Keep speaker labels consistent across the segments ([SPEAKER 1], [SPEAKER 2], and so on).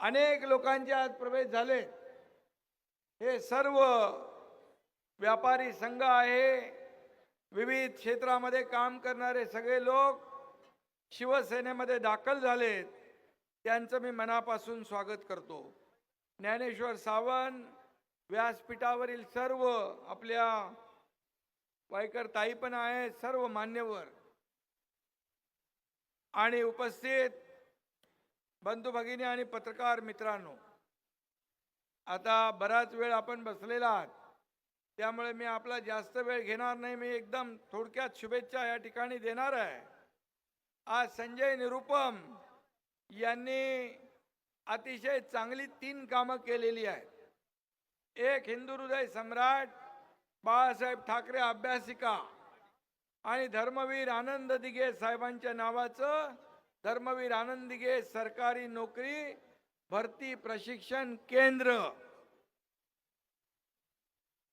[SPEAKER 1] अनेक लोकांचे आज प्रवेश झाले. हे सर्व व्यापारी संघ आहे. विविध क्षेत्रामध्ये काम करणारे सगळे लोक शिवसेनेमध्ये दाखल झालेत. त्यांचं मी मनापासून स्वागत करतो. ज्ञानेश्वर सावंत व्यासपीठावरील सर्व आपल्या वायकर ताई पण आहेत सर्व मान्यवर. आणि उपस्थित बंधू भगिनी आणि पत्रकार मित्रांनो आता बराच वेळ आपण बसलेला आहात. त्यामुळे मी आपला जास्त वेळ घेणार नाही. मी एकदम थोडक्यात शुभेच्छा या ठिकाणी देणार आहे. आज संजय निरुपम यांनी अतिशय चांगली तीन कामं केलेली आहेत. एक हिंदू हृदय सम्राट बाळासाहेब ठाकरे अभ्यासिका आणि धर्मवीर आनंद दिघे साहेबांच्या नावाचं धर्मवीर आनंद सरकारी नोकरी भरती प्रशिक्षण केंद्र.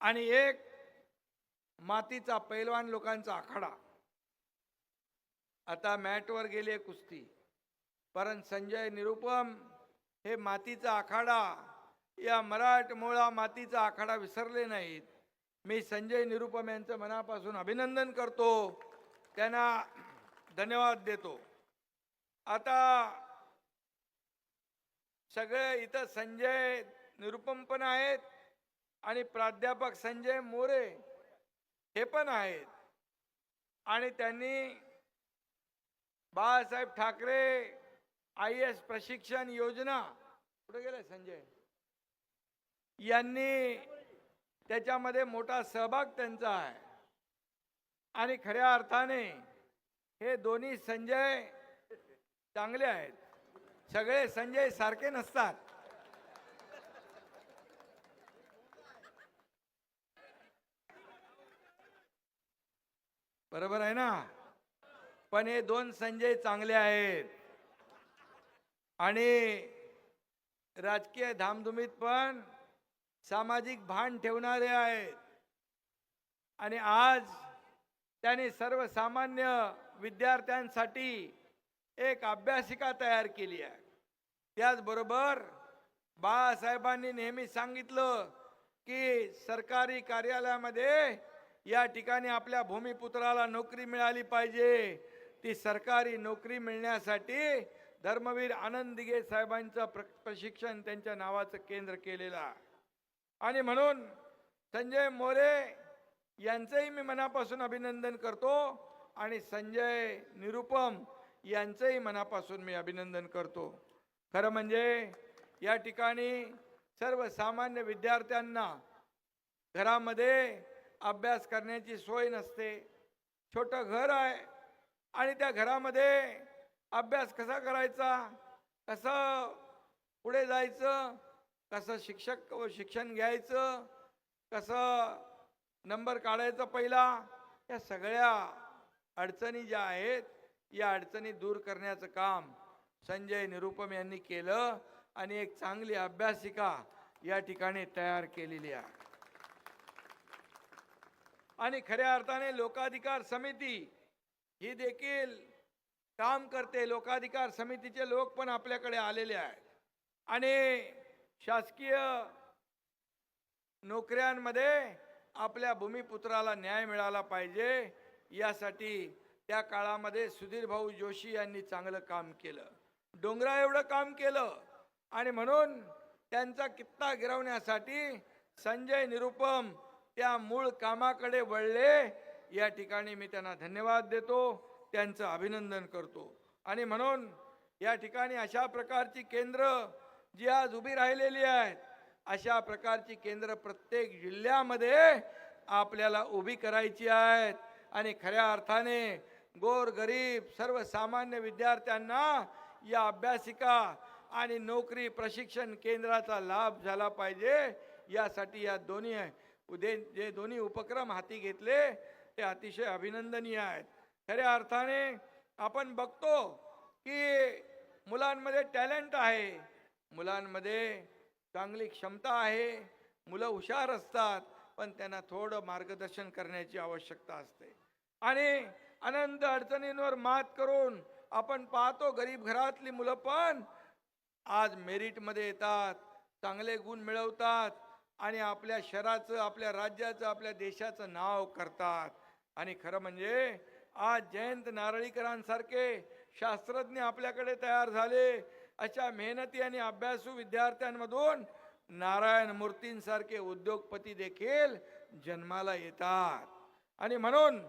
[SPEAKER 1] आणि एक मातीचा पैलवान लोकांचा आखाडा. आता मॅटवर गेले कुस्ती. परंतु संजय निरुपम हे मातीचा आखाडा. या मराठमोळा मातीचा आखाडा विसरले नाहीत. मी संजय निरुपम यांचं मनापासून अभिनंदन करतो. त्यांना धन्यवाद देतो. आता सगळे इथं संजय निरुपम पण आहेत आणि प्राध्यापक संजय मोरे हे पण आहेत. आणि त्यांनी बाळासाहेब ठाकरे आय एस प्रशिक्षण योजना कुठे गेले संजय? यांनी त्याच्यामध्ये मोठा सहभाग त्यांचा आहे. आणि खऱ्या अर्थाने हे दोन्ही संजय चांगले आहेत. सगळे संजय सारखे नसतात. बरोबर आहे ना? पण हे दोन संजय चांगले आहेत. आणि राजकीय धामधुमीत पण सामाजिक भान ठेवणारे आहेत. आणि आज त्यांनी सर्वसामान्य विद्यार्थ्यांसाठी एक अभ्यासिका तयार केली आहे. त्याचबरोबर बाळासाहेबांनी नेहमी सांगितलं की सरकारी कार्यालयामध्ये या ठिकाणी आपल्या भूमिपुत्राला नोकरी मिळाली पाहिजे. ती सरकारी नोकरी मिळण्यासाठी धर्मवीर आनंद दिघे साहेबांचं प्र प्रशिक्षण त्यांच्या नावाचं केंद्र केलेलं आहे. आणि म्हणून संजय मोरे यांचंही मी मनापासून अभिनंदन करतो. आणि संजय निरुपम यांचंही मनापासून मी अभिनंदन करतो. खरं म्हणजे या ठिकाणी सर्वसामान्य विद्यार्थ्यांना घरामध्ये अभ्यास करण्याची सोय नसते. छोटं घर आहे आणि त्या घरामध्ये अभ्यास कसा करायचा कसं पुढे जायचं कसं शिक्षक व शिक्षण घ्यायचं कसं नंबर काढायचा पहिला या सगळ्या अडचणी ज्या आहेत या अडचणी दूर करण्याचं काम संजय निरुपम यांनी केलं आणि एक चांगली अभ्यासिका या ठिकाणी तयार केलेली आहे. आणि खऱ्या अर्थाने लोकाधिकार समिती ही देखील काम करते. लोकाधिकार समितीचे लोक पण आपल्याकडे आलेले आहेत. आणि शासकीय नोकऱ्यांमध्ये आपल्या भूमिपुत्राला न्याय मिळाला पाहिजे यासाठी त्या काळामध्ये सुधीर भाऊ जोशी यांनी चांगलं काम केलं. डोंगरा एवढं काम केलं. आणि म्हणून त्यांचा कित्ता गिरवण्यासाठी संजय निरुपम त्या मूळ कामाकडे वळले. या ठिकाणी मी त्यांना धन्यवाद देतो. त्यांचं अभिनंदन करतो. आणि म्हणून या ठिकाणी अशा प्रकारची केंद्र जी आज उभी राहिलेली आहेत अशा प्रकारची केंद्र प्रत्येक जिल्ह्यामध्ये आपल्याला उभी करायची आहेत. आणि खऱ्या अर्थाने गोर गरीब सर्वसामान्य विद्यार्थ्यांना या अभ्यासिका आणि नोकरी प्रशिक्षण केंद्राचा लाभ झाला पाहिजे. यासाठी या दोन्ही उदे जे दोन्ही उपक्रम हाती घेतले ते अतिशय अभिनंदनीय आहेत. खऱ्या अर्थाने आपण बघतो की मुलांमध्ये टॅलेंट आहे. मुलांमध्ये चांगली क्षमता आहे. मुलं हुशार असतात पण त्यांना थोडं मार्गदर्शन करण्याची आवश्यकता असते. आणि अनंत अडचणींवर मात करून आपण पाहतो गरीब घरातली मुलं पण आज मेरिटमध्ये येतात चांगले गुण मिळवतात आणि आपल्या शहराचं आपल्या राज्याचं आपल्या देशाचं नाव करतात. आणि खरं म्हणजे आज जयंत नारळीकरांसारखे शास्त्रज्ञ आपल्याकडे तयार झाले अशा मेहनती आणि अभ्यासू विद्यार्थ्यांमधून नारायण मूर्तींसारखे उद्योगपती देखील जन्माला येतात. आणि म्हणून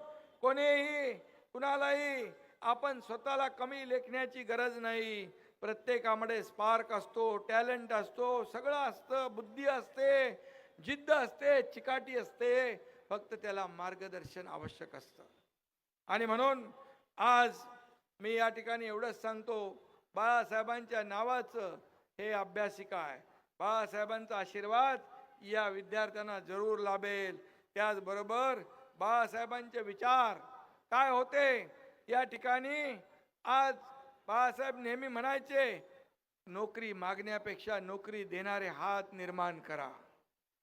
[SPEAKER 1] कोणीही कुणालाही आपण स्वतःला कमी लेखण्याची गरज नाही. प्रत्येकामध्ये स्पार्क असतो टॅलेंट असतो सगळं असतं बुद्धी असते जिद्द असते चिकाटी असते. फक्त त्याला मार्गदर्शन आवश्यक असतं. आणि म्हणून आज मी या ठिकाणी एवढंच सांगतो बाळासाहेबांच्या नावाचं हे अभ्यासिका आहे. बाळासाहेबांचा आशीर्वाद या विद्यार्थ्यांना जरूर लाभेल. त्याचबरोबर बाळासाहेबांचे विचार काय होते? या ठिकाणी आज बाळासाहेब नेहमी म्हणायचे नोकरी मागण्यापेक्षा नोकरी देणारे हात निर्माण करा.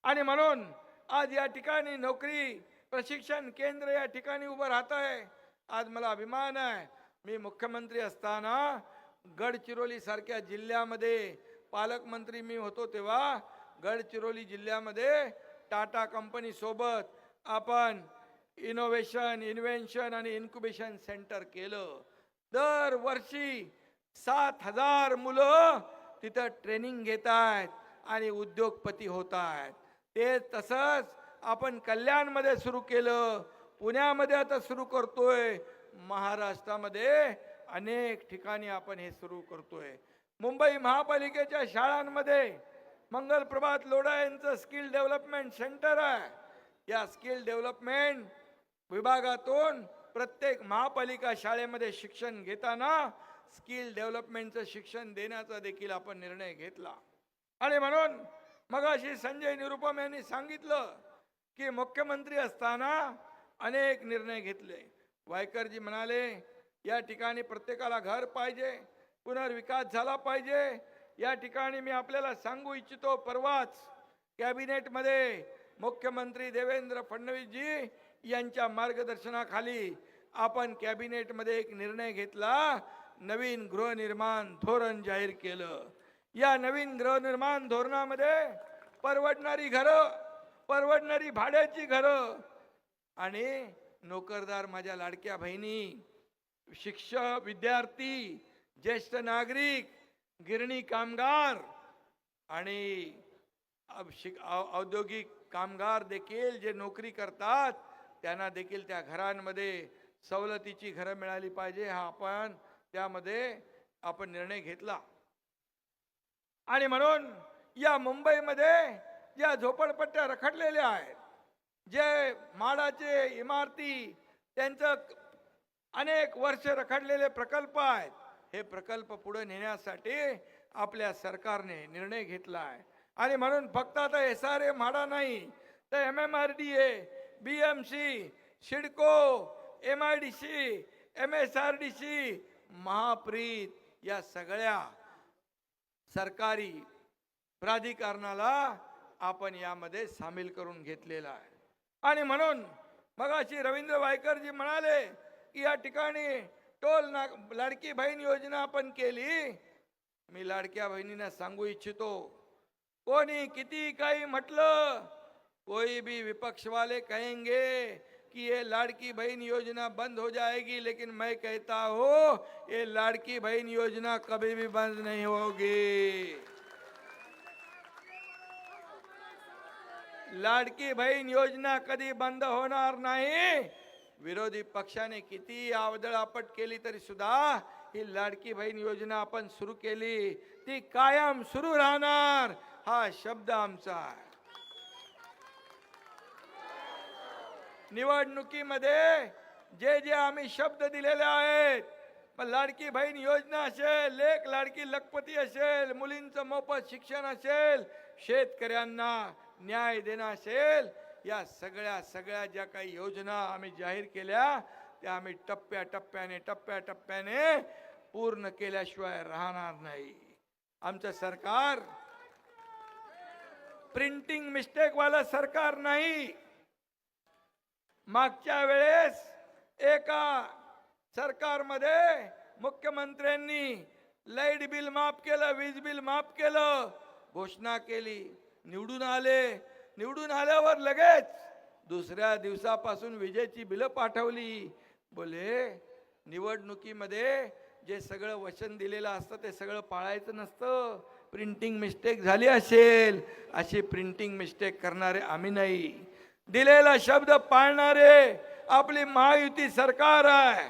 [SPEAKER 1] आणि म्हणून आज या ठिकाणी नोकरी प्रशिक्षण केंद्र या ठिकाणी उभं राहत आहे. आज मला अभिमान आहे. मी मुख्यमंत्री असताना गडचिरोली सारख्या जिल्ह्यामध्ये पालकमंत्री मी होतो तेव्हा गडचिरोली जिल्ह्यामध्ये टाटा कंपनीसोबत आपण इनोव्हेशन इन्व्हेन्शन आणि इन्क्युबेशन सेंटर केलं. दरवर्षी सात हजार मुलं तिथं ट्रेनिंग घेत आहेत आणि उद्योगपती होत आहेत ते तसंच आपण कल्याणमध्ये सुरू केलं पुण्यामध्ये आता सुरू करतोय महाराष्ट्रामध्ये अनेक ठिकाणी आपण हे सुरू करतोय. मुंबई महापालिकेच्या शाळांमध्ये मंगल प्रभात लोढा यांचं स्किल डेव्हलपमेंट सेंटर आहे. या स्किल डेव्हलपमेंट विभागातून प्रत्येक महापालिका शाळेमध्ये शिक्षण घेताना स्किल डेव्हलपमेंटचं शिक्षण देण्याचा देखील आपण निर्णय घेतला. आणि म्हणून मगाशी संजय निरुपम यांनी सांगितलं की मुख्यमंत्री असताना अनेक निर्णय घेतले. वायकरजी म्हणाले या ठिकाणी प्रत्येकाला घर पाहिजे पुनर्विकास झाला पाहिजे. या ठिकाणी मी आपल्याला सांगू इच्छितो परवाच कॅबिनेटमध्ये मुख्यमंत्री देवेंद्र फडणवीसजी यांच्या मार्गदर्शनाखाली आपण कॅबिनेटमध्ये एक निर्णय घेतला. नवीन गृहनिर्माण धोरण जाहीर केलं. या नवीन गृहनिर्माण धोरणामध्ये परवडणारी घरं परवडणारी भाड्याची घरं आणि नोकरदार माझ्या लाडक्या बहिणी शिक्षक विद्यार्थी ज्येष्ठ नागरिक गिरणी कामगार आणि शिक- औ- औद्योगिक कामगार देखील जे नोकरी करतात त्यांना देखील त्या घरांमध्ये सवलतीची घरं मिळाली पाहिजे हा आपण त्यामध्ये आपण निर्णय घेतला. आणि म्हणून या मुंबईमध्ये ज्या झोपडपट्ट्या रखडलेल्या आहेत जे माडाचे इमारती त्यांचं अनेक वर्ष रखडलेले प्रकल्प आहेत हे प्रकल्प पुढे नेण्यासाठी आपल्या सरकारने निर्णय घेतला आहे. आणि म्हणून फक्त आता एस आर ए म्हाडा नाही तर M M R D A B M C CIDCO M I D C M S R D C Mahapreet या सगळ्या सरकारी प्राधिकरणाला आपण यामध्ये सामील करून घेतलेला आहे. आणि म्हणून मगाशी रवींद्र वायकरजी म्हणाले की या ठिकाणी टोल ना लाडकी बहीण योजना आपण केली. मी लाडक्या बहिणींना सांगू इच्छितो. कोणी किती काही म्हटलं कोई भी विपक्ष वाले कहेंगे कि ये लाड़की बहन योजना बंद हो जाएगी, लेकिन मैं कहता हूँ, ये लाड़की बहन योजना कभी भी बंद नहीं होगी। लाडकी बहन योजना कधी बंद होणार नाही। विरोधी पक्षाने किती आवदळापट केली तरी सुद्धा ही लाडकी बहीण योजना आपण सुरू केली, ती कायम सुरू राहणार, हा शब्द आमचा आहे. निवडणुकीमध्ये जे जे आम्ही शब्द दिलेले आहेत मग लाडकी बहीण योजना असेल लेख लाडकी लखपती असेल मुलींचं मोफत शिक्षण असेल शेतकऱ्यांना न्याय देणं असेल या सगळ्या सगळ्या ज्या काही योजना आम्ही जाहीर केल्या त्या आम्ही टप्प्या टप्प्याने टप्प्या टप्प्याने पूर्ण केल्याशिवाय राहणार नाही. आमचं सरकार प्रिंटिंग मिस्टेकवालं सरकार नाही. मागच्या वेळेस एका सरकारमध्ये मुख्यमंत्र्यांनी लाइट बिल माफ केलं वीज बिल माफ केलं घोषणा केली. निवडून आले. निवडून आल्यावर लगेच दुसऱ्या दिवसापासून विजेची बिलं पाठवली. बोले निवडणुकीमध्ये जे सगळं वचन दिलेलं असतं ते सगळं पाळायचं नसतं. प्रिंटिंग मिस्टेक झाली असेल. अशी प्रिंटिंग मिस्टेक करणारे आम्ही नाही. दिलेला शब्द पाळणारे आपली महायुती सरकार आहे.